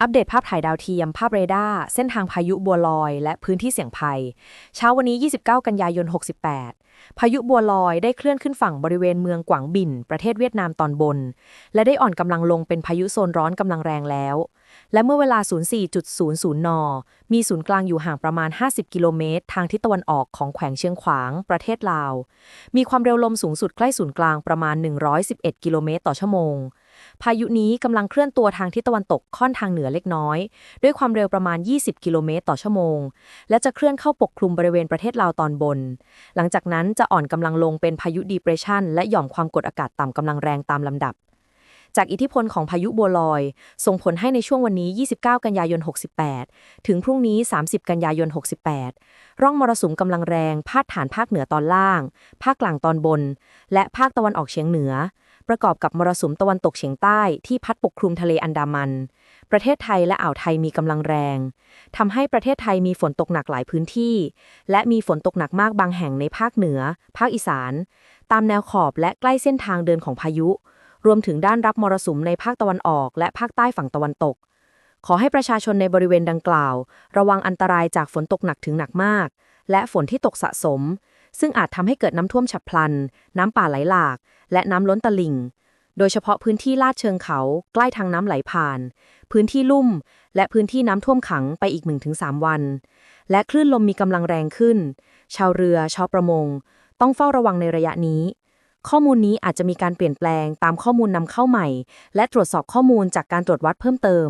อัปเดตภาพถ่ายดาวเทียม ภาพเรดาร์เส้นทางพายุบัวลอย และพื้นที่เสี่ยงภัย เช้าวันนี้ 29 กันยายน 68 พายุบัวลอยได้เคลื่อนขึ้นฝั่งบริเวณเมืองกวางบิน ประเทศเวียดนามตอนบน และได้อ่อนกำลังลงเป็นพายุโซนร้อนกำลังแรงแล้ว และเมื่อเวลา 04.00 น มีศูนย์กลางอยู่ห่างประมาณ 50 กิโลเมตร ทางทิศตะวันออกของแขวงเชียงขวาง ประเทศลาว มีความเร็วลมสูงสุดใกล้ศูนย์กลางประมาณ 111 กิโลเมตรต่อชั่วโมง พายุนี้กำลังเคลื่อนตัวทางทิศตะวันตกค่อนทางเหนือเล็กน้อย ด้วยความเร็วประมาณ 20 กิโลเมตรต่อชั่วโมง และจะเคลื่อนเข้าปกคลุมบริเวณประเทศลาวตอนบน หลังจากนั้นจะอ่อนกำลังลงเป็นพายุดีเพรสชันและหย่อมความกดอากาศต่ำกำลังแรงตามลำดับ จากอิทธิพลของพายุบัวลอย ส่งผลให้ในช่วงวันนี้ 29 กันยายน 68 ถึงพรุ่งนี้ 30 กันยายน 68 ร่องมรสุมกำลังแรงพาดฐานภาคเหนือตอนล่าง ภาคกลางตอนบน และภาคตะวันออกเฉียงเหนือ ประกอบกับมรสุมตะวันตกเฉียงใต้ที่พัดปกคลุมทะเลอันดามัน ประเทศไทยและอ่าวไทยมีกำลังแรง ทำให้ประเทศไทยมีฝนตกหนักหลายพื้นที่ และมีฝนตกหนักมากบางแห่งในภาคเหนือ ภาคอีสาน ตามแนวขอบและใกล้เส้นทางเดินของพายุ รวมถึงด้านรับมรสุมในภาคตะวันออก และภาคใต้ฝั่งตะวันตก ขอให้ประชาชนในบริเวณดังกล่าว ระวังอันตรายจากฝนตกหนักถึงหนักมาก และฝนที่ตกสะสม ซึ่งอาจทำให้เกิดน้ำท่วมฉับพลัน น้ำป่าไหลหลาก และน้ำล้นตลิ่ง โดยเฉพาะพื้นที่ลาดเชิงเขา ใกล้ทางน้ำไหลผ่าน พื้นที่ลุ่ม และพื้นที่น้ำท่วมขังไปอีก 1-3 วัน และคลื่นลมมีกำลังแรงขึ้น ชาวเรือ ชาวประมง ต้องเฝ้าระวังในระยะนี้ ข้อมูลนี้อาจจะมีการเปลี่ยนแปลงตามข้อมูลนำเข้าใหม่ และตรวจสอบข้อมูลจากการตรวจวัดเพิ่มเติม